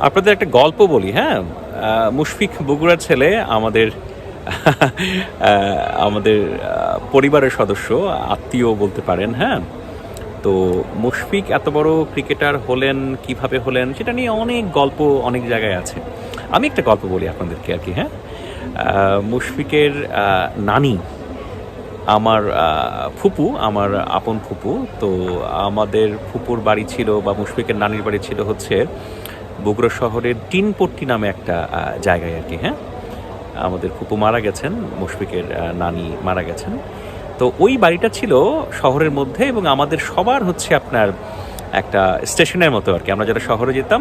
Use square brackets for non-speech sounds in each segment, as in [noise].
আপনাদের একটা গল্প বলি হ্যাঁ? মুশফিক বগুড়ার ছেলে আমাদের [laughs] আমাদের পরিবারের সদস্য আত্মীয় বলতে পারেন হ্যাঁ? তো মুশফিক এত বড় ক্রিকেটার হলেন, কীভাবে হলেন, সেটা নিয়ে অনেক গল্প অনেক জায়গায় আছে। আমি একটা গল্প বলি আপনাদেরকে আর কি হ্যাঁ? মুশফিকের নানি, আমার ফুপু, আমার আপন ফুপু, তো আমাদের ফুপুর বাড়ি ছিল বা মুশফিকের নানির বাড়ি ছিল হচ্ছে বগুড়া শহরের টিনপট্টি নামে একটা জায়গায় আর কি হ্যাঁ? আমাদের ফুপু মারা গেছেন, মুশফিকের নানি মারা গেছেন। তো ওই বাড়িটা ছিল শহরের মধ্যে এবং আমাদের সবার হচ্ছে আপনার একটা স্টেশনের মতো আর কি। আমরা যারা শহরে যেতাম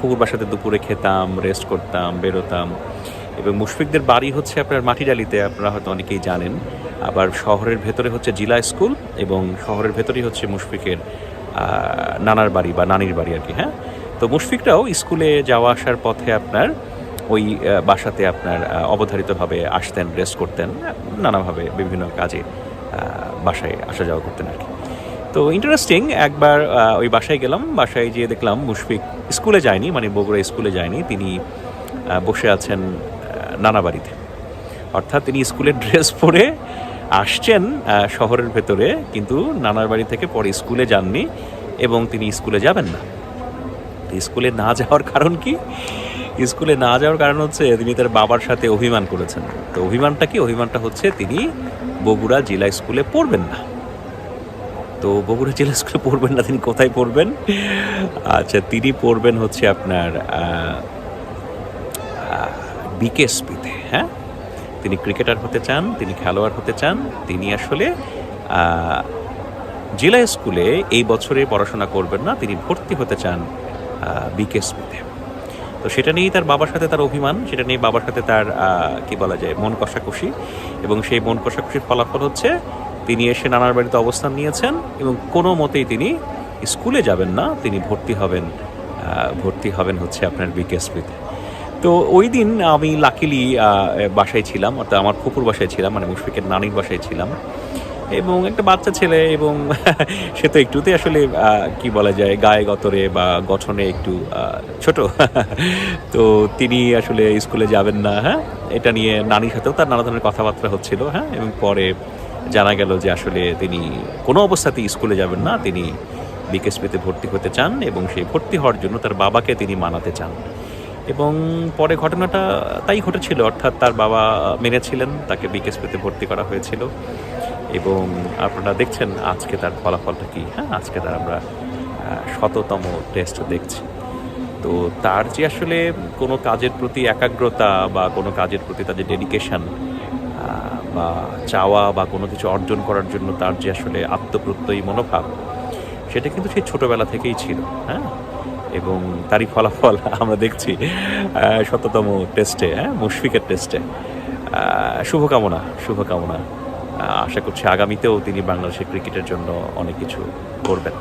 পুকুর বাসাতে দুপুরে খেতাম রেস্ট করতাম, বেরোতাম এবং মুশফিকদের বাড়ি হচ্ছে আপনার মাটিডালিতে, আপনারা হয়তো অনেকেই জানেন। আবার শহরের ভেতরে হচ্ছে জিলা স্কুল এবং শহরের ভেতরেই হচ্ছে মুশফিকের নানার বাড়ি বা নানির বাড়ি আর কি হ্যাঁ? তো মুশফিকরাও স্কুলে যাওয়া আসার পথে আপনার ওই বাসাতে আপনার অবধারিতভাবে আসতেন রেস্ট করতেন, নানাভাবে বিভিন্ন কাজে বাসায় আসা যাওয়া করতেন আর কি। তো ইন্টারেস্টিং একবার ওই বাসায় গেলাম, বাসায় গিয়ে দেখলাম মুশফিক স্কুলে যায়নি মানে বগুড়া স্কুলে যায়নি, তিনি বসে আছেন নানা বাড়িতে। অর্থাৎ তিনি স্কুলের ড্রেস পরে আসছেন শহরের ভেতরে, কিন্তু নানার বাড়ি থেকে পরে স্কুলে যাননি এবং তিনি স্কুলে যাবেন না। স্কুলে না যাওয়ার কারণ কি? স্কুলে না যাওয়ার কারণ হচ্ছে তিনি তার বাবার সাথে অভিমান করেছেন। তো অভিমানটা কি? অভিমানটা হচ্ছে তিনি বগুড়া জেলা স্কুলে পড়বেন না। তো বগুড়া জেলা স্কুলে পড়বেন না, তিনি কোথায় পড়বেন? আচ্ছা তিনি পড়বেন হচ্ছে আপনার বিকেএসপিতে হ্যাঁ? তিনি ক্রিকেটার হতে চান, তিনি খেলোয়াড় হতে চান, তিনি আসলে জেলা স্কুলে এই বছরে পড়াশোনা করবেন না, তিনি ভর্তি হতে চান বিকেএসপিতে তো সেটা নিয়েই তার বাবার সাথে তার অভিমান, সেটা নিয়ে বাবার সাথে তার কি বলা যায়, মন কষাকষি। এবং সেই মন কষাকষির ফলাফল হচ্ছে, তিনি এসে নানার বাড়িতে অবস্থান নিয়েছেন এবং কোনো মতেই তিনি স্কুলে যাবেন না, তিনি ভর্তি হবেন ভর্তি হবেন হচ্ছে আপনার বিকেএসপিতে তো ওই দিন আমি লাকিলি বাসায় ছিলাম, অর্থাৎ আমার ফুপুর বাসায় ছিলাম মানে মুশফিকের নানির বাসায় ছিলাম। এবং একটা বাচ্চা ছেলে এবং [laughs] সে তো একটুতে আসলে কি বলা যায়, গায়ে গতরে বা গঠনে একটু ছোট। [laughs] তো তিনি আসলে স্কুলে যাবেন না হ্যাঁ? এটা নিয়ে নানির সাথেও তার নানা ধরনের কথাবার্তা হচ্ছিল হ্যাঁ? এবং পরে জানা গেল যে আসলে তিনি কোনো অবস্থাতেই স্কুলে যাবেন না। তিনি বিকেএসপিতে ভর্তি হতে চান এবং সেই ভর্তি হওয়ার জন্য তার বাবাকে তিনি মানাতে চান। এবং পরে ঘটনাটা তাই ঘটেছিল, অর্থাৎ তার বাবা মেনেছিলেন, তাকে বিকেএসপিতে ভর্তি করা হয়েছিল। এবং আপনারা দেখছেন আজকে তার ফলাফলটা কি? হ্যাঁ আজকে তার আমরা শততম টেস্ট দেখছি। তো তার যে আসলে কোনো কাজের প্রতি একাগ্রতা বা কোনো কাজের প্রতি তাদের ডেডিকেশন বা চাওয়া বা কোনো কিছু অর্জন করার জন্য তার যে আসলে আত্মপ্রত্যয়ী মনোভাব, সেটা কিন্তু সেই ছোটবেলা থেকেই ছিল হ্যাঁ? এবং তারই ফলাফল [laughs] আমরা দেখছি শততম টেস্টে হ্যাঁ? মুশফিকের টেস্টে শুভকামনা শুভকামনা। আশা করছি আগামীতেও তিনি বাংলাদেশের ক্রিকেটের জন্য অনেক কিছু করবেন।